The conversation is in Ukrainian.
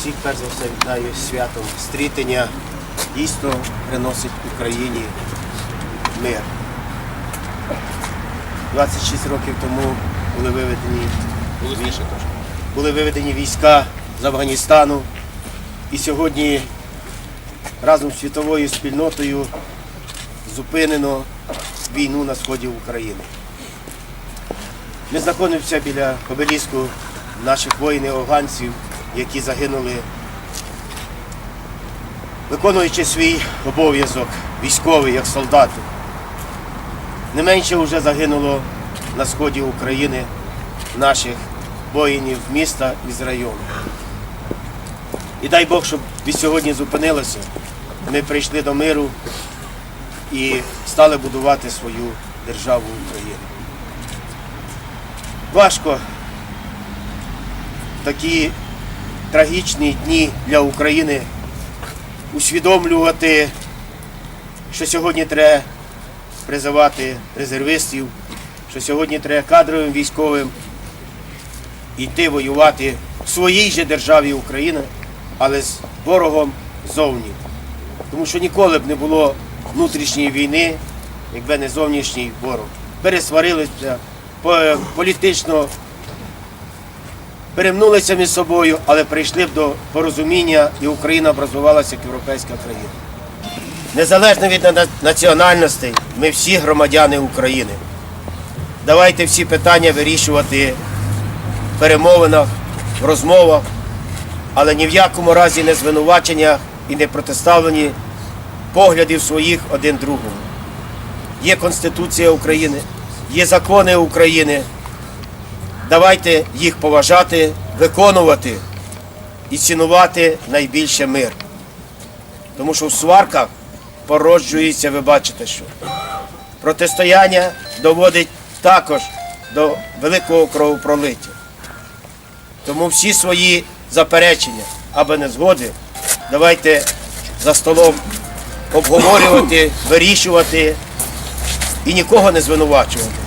Всіх перш за все вітаю святом стрітення. Дійсно приносить Україні мир. 26 років тому були виведені, були виведені війська з Афганістану. І сьогодні разом з світовою спільнотою зупинено війну на сході України. Ми знаходимося біля обеліску наших воїнів-афганців, які загинули, виконуючи свій обов'язок військовий, як солдати. Не менше вже загинуло на сході України наших воїнів міста і з району. І дай Бог, щоб від сьогодні зупинилося. Ми прийшли до миру і стали будувати свою державу Україну. Важко такі трагічні дні для України усвідомлювати, що сьогодні треба призивати резервистів, що сьогодні треба кадровим військовим йти воювати в своїй же державі Україна, але з ворогом зовні. Тому що ніколи б не було внутрішньої війни, якби не зовнішній ворог. Пересварилися політично, перемнулися між собою, але прийшли до порозуміння і Україна б розвивалася як європейська країна. Незалежно від на- національностей, ми всі громадяни України. Давайте всі питання вирішувати в перемовинах, в розмовах, але ні в якому разі не звинувачення і не протиставлені поглядів своїх один другому. Є Конституція України, є закони України. Давайте їх поважати, виконувати і цінувати найбільше мир. Тому що в сварках породжується, ви бачите, що протистояння доводить також до великого кровопролиття. Тому всі свої заперечення або незгоди давайте за столом обговорювати, вирішувати і нікого не звинувачувати.